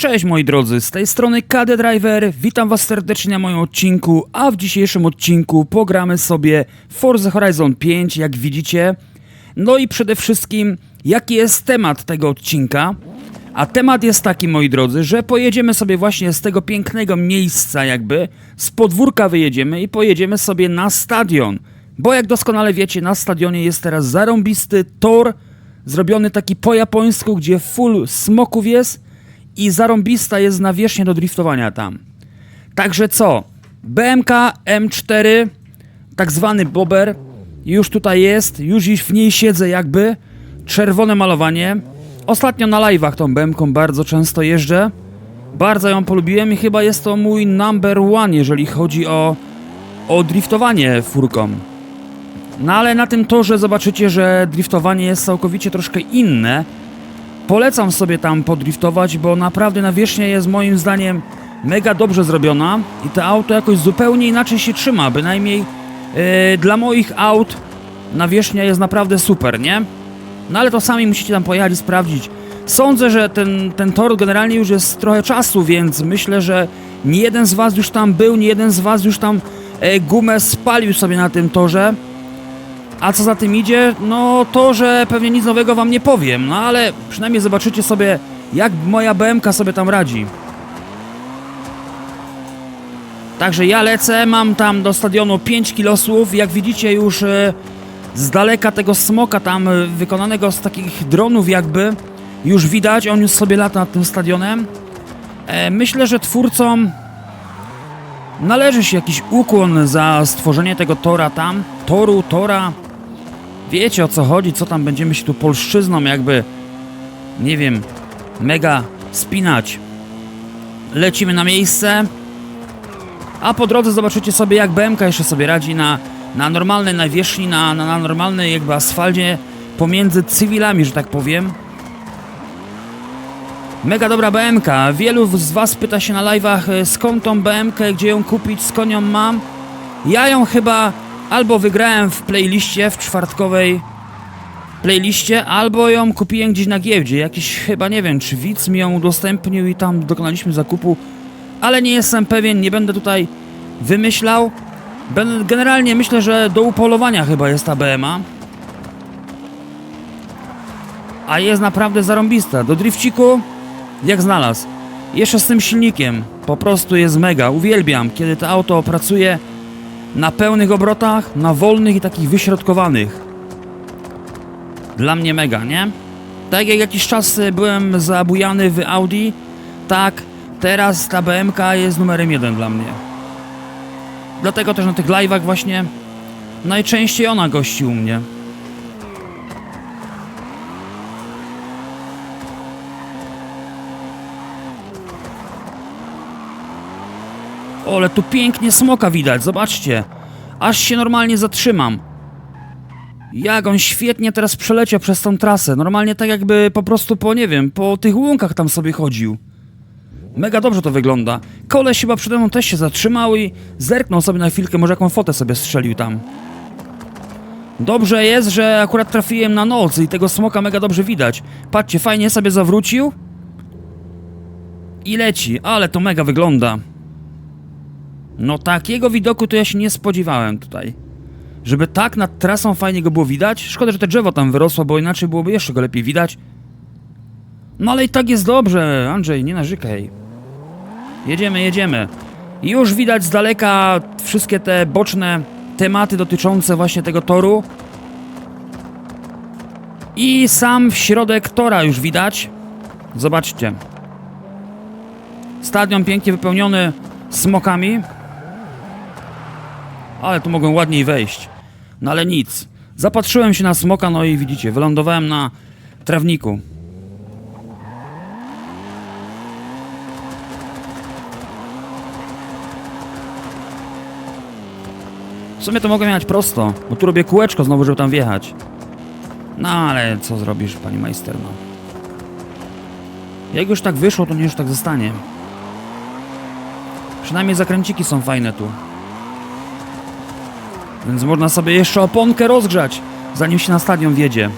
Cześć moi drodzy, z tej strony KD Driver, witam was serdecznie na moim odcinku, a w dzisiejszym odcinku pogramy sobie Forza Horizon 5, jak widzicie. No i przede wszystkim, jaki jest temat tego odcinka? A temat jest taki, moi drodzy, że pojedziemy sobie właśnie z tego pięknego miejsca jakby, z podwórka wyjedziemy i pojedziemy sobie na stadion. Bo jak doskonale wiecie, na stadionie jest teraz zarąbisty tor, zrobiony taki po japońsku, gdzie full smoków jest i zarąbista jest nawierzchnia do driftowania tam. Także co? BMK M4, tak zwany bobber, już tutaj jest, już w niej siedzę jakby. Czerwone malowanie. Ostatnio na live'ach tą BMką bardzo często jeżdżę. Bardzo ją polubiłem i chyba jest to mój number one, jeżeli chodzi o, o driftowanie furką. No ale na tym torze zobaczycie, że driftowanie jest całkowicie troszkę inne. Polecam sobie tam podriftować, bo naprawdę nawierzchnia jest moim zdaniem mega dobrze zrobiona i to auto jakoś zupełnie inaczej się trzyma, bynajmniej yy, dla moich aut nawierzchnia jest naprawdę super, nie? No ale to sami musicie tam pojechać i sprawdzić. Sądzę, że ten, ten tor generalnie już jest trochę czasu, więc myślę, że nie jeden z was już tam był, nie jeden z was już tam e, gumę spalił sobie na tym torze. A co za tym idzie? No to, że pewnie nic nowego wam nie powiem, no ale przynajmniej zobaczycie sobie, jak moja BMK sobie tam radzi. Także ja lecę, mam tam do stadionu 5 kilosów, jak widzicie już e, z daleka tego smoka tam e, wykonanego z takich dronów jakby, już widać, on już sobie lata nad tym stadionem. E, myślę, że twórcom należy się jakiś ukłon za stworzenie tego tora tam, toru, tora. Wiecie o co chodzi, co tam będziemy się tu polszczyzną jakby, nie wiem, mega spinać. Lecimy na miejsce, a po drodze zobaczycie sobie jak BMK jeszcze sobie radzi na, na normalnej nawierzchni, na, na, na normalnej jakby asfalcie pomiędzy cywilami, że tak powiem. Mega dobra BMK. Wielu z Was pyta się na live'ach e, skąd tą BMK, gdzie ją kupić, skąd ją mam. Ja ją chyba albo wygrałem w playliście, w czwartkowej playliście, albo ją kupiłem gdzieś na giełdzie. Jakiś chyba nie wiem, czy widz mi ją udostępnił i tam dokonaliśmy zakupu, ale nie jestem pewien, nie będę tutaj wymyślał. Generalnie myślę, że do upolowania chyba jest ta BMA. A jest naprawdę zarąbista. Do drifciku jak znalazł. Jeszcze z tym silnikiem. Po prostu jest mega. Uwielbiam, kiedy to auto pracuje na pełnych obrotach, na wolnych i takich wyśrodkowanych. Dla mnie mega, nie? Tak jak jakiś czas y, byłem zabujany w Audi, tak teraz ta BMK jest numerem jeden dla mnie. Dlatego też na tych live'ach właśnie najczęściej ona gości u mnie. Ale tu pięknie smoka widać, zobaczcie. Aż się normalnie zatrzymam. Jak on świetnie teraz przeleciał przez tą trasę. Normalnie tak jakby po prostu po, nie wiem, po tych łąkach tam sobie chodził. Mega dobrze to wygląda. Koleś chyba przede mną też się zatrzymał i zerknął sobie na chwilkę, może jaką fotę sobie strzelił tam. Dobrze jest, że akurat trafiłem na noc i tego smoka mega dobrze widać. Patrzcie, fajnie sobie zawrócił. I leci, ale to mega wygląda. No takiego widoku to ja się nie spodziewałem tutaj. Żeby tak nad trasą fajnie go było widać. Szkoda, że te drzewo tam wyrosło, bo inaczej byłoby jeszcze go lepiej widać. No ale i tak jest dobrze, Andrzej, nie narzekaj. Jedziemy, jedziemy. Już widać z daleka wszystkie te boczne tematy dotyczące właśnie tego toru. I sam w środek tora już widać. Zobaczcie. Stadion pięknie wypełniony smokami. Ale tu mogłem ładniej wejść. No ale nic. Zapatrzyłem się na smoka, no i widzicie, wylądowałem na trawniku. W sumie to mogę jechać prosto, bo tu robię kółeczko znowu, żeby tam wjechać. No ale co zrobisz, pani majster, no. Jak już tak wyszło, to nie już tak zostanie. Przynajmniej zakręciki są fajne tu. Więc można sobie jeszcze oponkę rozgrzać, zanim się na stadion wjedzie.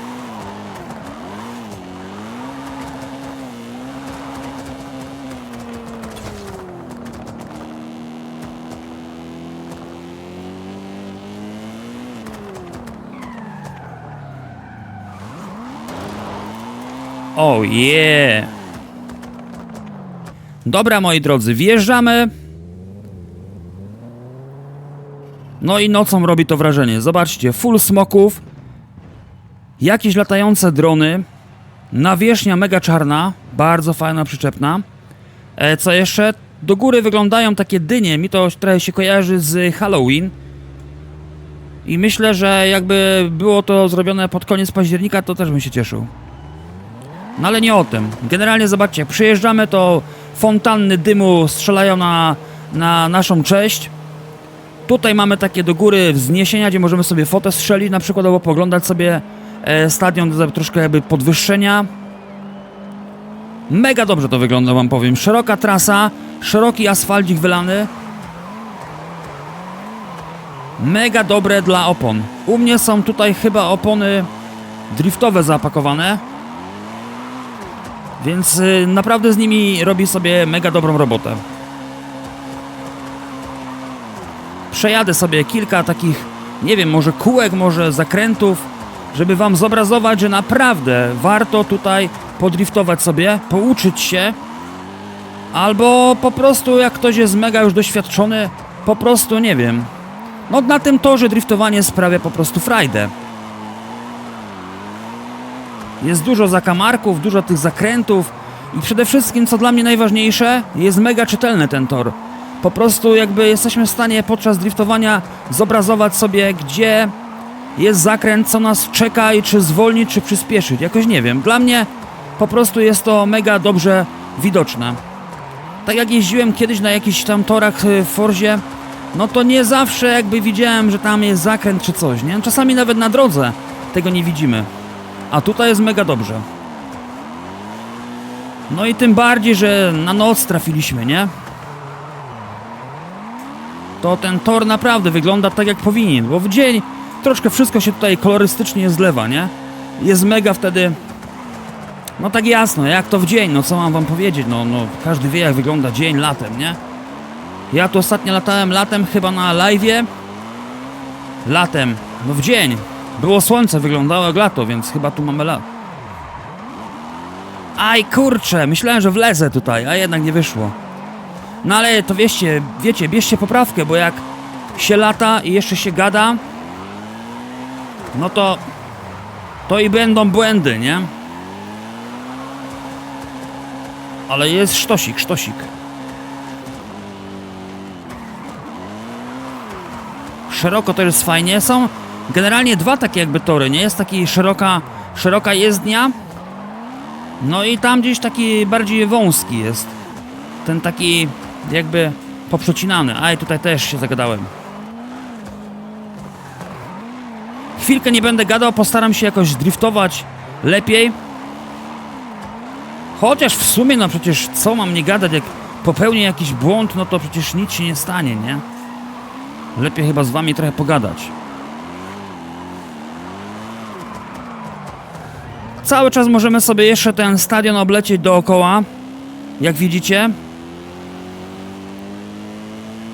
Oh yeah! Dobra, moi drodzy, wjeżdżamy. No i nocą robi to wrażenie. Zobaczcie, full smoków, jakieś latające drony, nawierzchnia mega czarna, bardzo fajna, przyczepna. E, co jeszcze? Do góry wyglądają takie dynie, mi to trochę się kojarzy z Halloween. I myślę, że jakby było to zrobione pod koniec października, to też bym się cieszył. No ale nie o tym. Generalnie zobaczcie, przyjeżdżamy, to fontanny dymu strzelają na, na naszą cześć. Tutaj mamy takie do góry wzniesienia, gdzie możemy sobie fotę strzelić, na przykład, albo poglądać sobie e, stadion troszkę jakby podwyższenia. Mega dobrze to wygląda, wam powiem. Szeroka trasa, szeroki asfalcik wylany. Mega dobre dla opon. U mnie są tutaj chyba opony driftowe zapakowane. Więc y, naprawdę z nimi robi sobie mega dobrą robotę. Przejadę sobie kilka takich, nie wiem, może kółek, może zakrętów, żeby wam zobrazować, że naprawdę warto tutaj podriftować sobie, pouczyć się, albo po prostu jak ktoś jest mega już doświadczony, po prostu nie wiem. No na tym torze driftowanie sprawia po prostu frajdę. Jest dużo zakamarków, dużo tych zakrętów i przede wszystkim, co dla mnie najważniejsze, jest mega czytelny ten tor. Po prostu jakby jesteśmy w stanie podczas driftowania zobrazować sobie, gdzie jest zakręt, co nas czeka i czy zwolnić, czy przyspieszyć. Jakoś nie wiem. Dla mnie po prostu jest to mega dobrze widoczne. Tak jak jeździłem kiedyś na jakichś tam torach y, w Forzie, no to nie zawsze jakby widziałem, że tam jest zakręt czy coś, nie? Czasami nawet na drodze tego nie widzimy. A tutaj jest mega dobrze. No i tym bardziej, że na noc trafiliśmy, nie? To ten tor naprawdę wygląda tak jak powinien, bo w dzień troszkę wszystko się tutaj kolorystycznie zlewa, nie? Jest mega wtedy... No tak jasno, jak to w dzień, no co mam wam powiedzieć, no, no każdy wie jak wygląda dzień latem, nie? Ja tu ostatnio latałem latem chyba na live'ie. Latem, no w dzień. Było słońce, wyglądało jak lato, więc chyba tu mamy lat. Aj kurczę, myślałem, że wlezę tutaj, a jednak nie wyszło. No ale to wieście, wiecie, bierzcie poprawkę, bo jak się lata i jeszcze się gada, no to to i będą błędy, nie? Ale jest sztosik, sztosik. Szeroko to jest fajnie. Są generalnie dwa takie jakby tory, nie? Jest taki szeroka, szeroka jezdnia. No i tam gdzieś taki bardziej wąski jest. Ten taki jakby poprzecinany. Aj, tutaj też się zagadałem. Chwilkę nie będę gadał, postaram się jakoś driftować lepiej. Chociaż w sumie, no przecież co mam nie gadać, jak popełnię jakiś błąd, no to przecież nic się nie stanie, nie? Lepiej chyba z wami trochę pogadać. Cały czas możemy sobie jeszcze ten stadion oblecieć dookoła. Jak widzicie.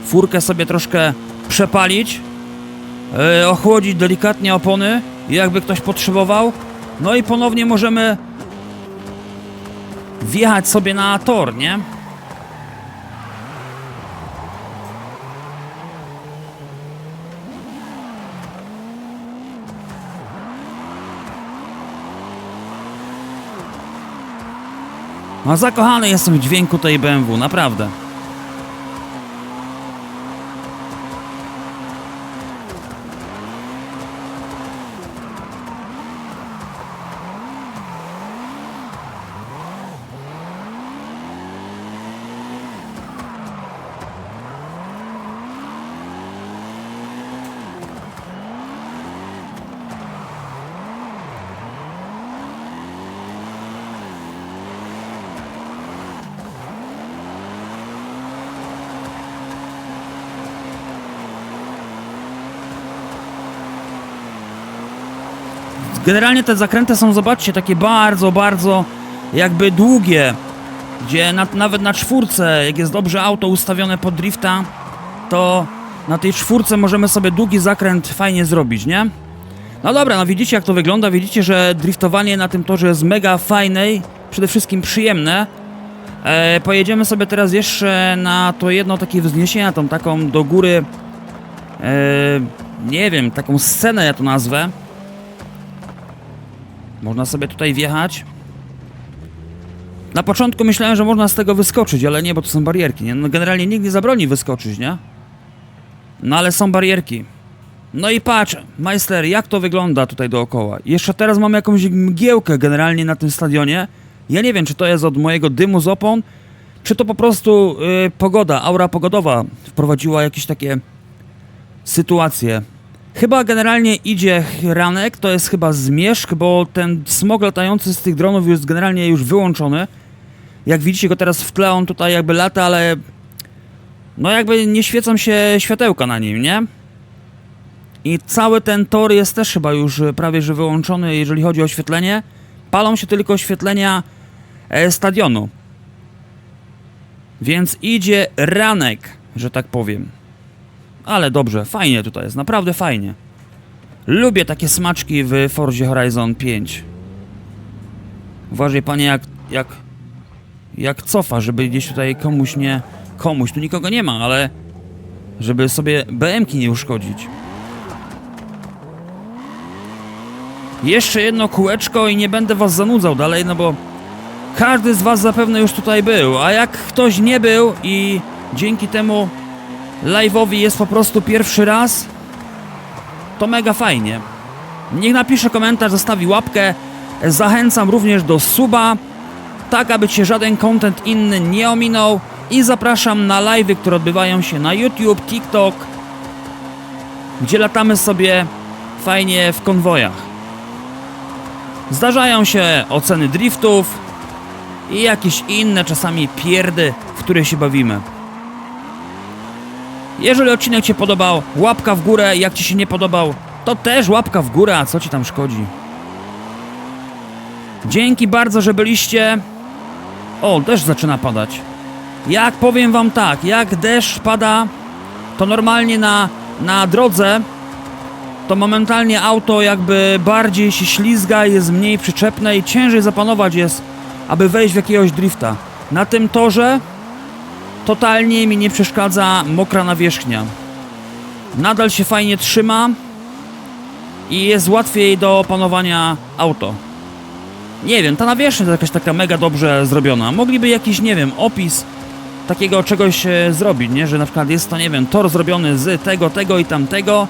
Furkę sobie troszkę przepalić. Yy, ochłodzić delikatnie opony, jakby ktoś potrzebował. No i ponownie możemy wjechać sobie na tor, nie? No zakochany jestem w dźwięku tej BMW, naprawdę. Generalnie te zakręty są, zobaczcie, takie bardzo, bardzo jakby długie, gdzie na, nawet na czwórce, jak jest dobrze auto ustawione pod drifta, to na tej czwórce możemy sobie długi zakręt fajnie zrobić, nie? No dobra, no widzicie jak to wygląda, widzicie, że driftowanie na tym torze jest mega fajne, przede wszystkim przyjemne. E, pojedziemy sobie teraz jeszcze na to jedno takie wzniesienie, tą taką do góry, e, nie wiem, taką scenę ja to nazwę. Można sobie tutaj wjechać. Na początku myślałem, że można z tego wyskoczyć, ale nie, bo to są barierki, nie? No generalnie nikt nie zabroni wyskoczyć, nie? No ale są barierki. No i patrz, majster, jak to wygląda tutaj dookoła. Jeszcze teraz mamy jakąś mgiełkę generalnie na tym stadionie. Ja nie wiem, czy to jest od mojego dymu z opon, czy to po prostu y, pogoda, aura pogodowa wprowadziła jakieś takie sytuacje. Chyba generalnie idzie ranek, to jest chyba zmierzch, bo ten smog latający z tych dronów jest generalnie już wyłączony. Jak widzicie go teraz w tle, on tutaj jakby lata, ale no jakby nie świecą się światełka na nim, nie? I cały ten tor jest też chyba już prawie że wyłączony, jeżeli chodzi o oświetlenie. Palą się tylko oświetlenia e, stadionu. Więc idzie ranek, że tak powiem. Ale dobrze, fajnie tutaj jest, naprawdę fajnie. Lubię takie smaczki w Forzie Horizon 5. Uważaj panie jak, jak, jak cofa, żeby gdzieś tutaj komuś nie... Komuś, tu nikogo nie ma, ale... Żeby sobie BM-ki nie uszkodzić. Jeszcze jedno kółeczko i nie będę was zanudzał dalej, no bo każdy z was zapewne już tutaj był, a jak ktoś nie był i dzięki temu live'owi jest po prostu pierwszy raz, to mega fajnie. Niech napisze komentarz, zostawi łapkę. Zachęcam również do suba, tak aby cię żaden content inny nie ominął i zapraszam na live'y, które odbywają się na YouTube, TikTok, gdzie latamy sobie fajnie w konwojach. Zdarzają się oceny driftów i jakieś inne czasami pierdy, w które się bawimy. Jeżeli odcinek Ci podobał, łapka w górę, jak Ci się nie podobał, to też łapka w górę, a co Ci tam szkodzi? Dzięki bardzo, że byliście. O, deszcz zaczyna padać. Jak powiem Wam tak, jak deszcz pada, to normalnie na, na drodze to momentalnie auto jakby bardziej się ślizga, jest mniej przyczepne i ciężej zapanować jest, aby wejść w jakiegoś drifta. Na tym torze totalnie mi nie przeszkadza mokra nawierzchnia. Nadal się fajnie trzyma i jest łatwiej do opanowania auto. Nie wiem, ta nawierzchnia to jakaś taka mega dobrze zrobiona. Mogliby jakiś, nie wiem, opis takiego czegoś e, zrobić, nie? Że na przykład jest to, nie wiem, tor zrobiony z tego, tego i tamtego,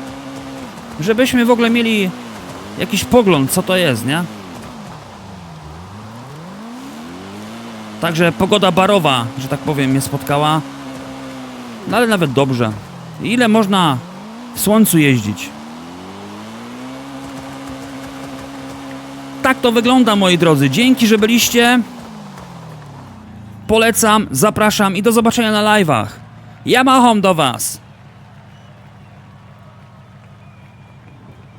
żebyśmy w ogóle mieli jakiś pogląd, co to jest, nie? Także pogoda barowa, że tak powiem, mnie spotkała. No ale nawet dobrze. Ile można w słońcu jeździć? Tak to wygląda, moi drodzy. Dzięki, że byliście. Polecam, zapraszam i do zobaczenia na live'ach. Ja macham do was.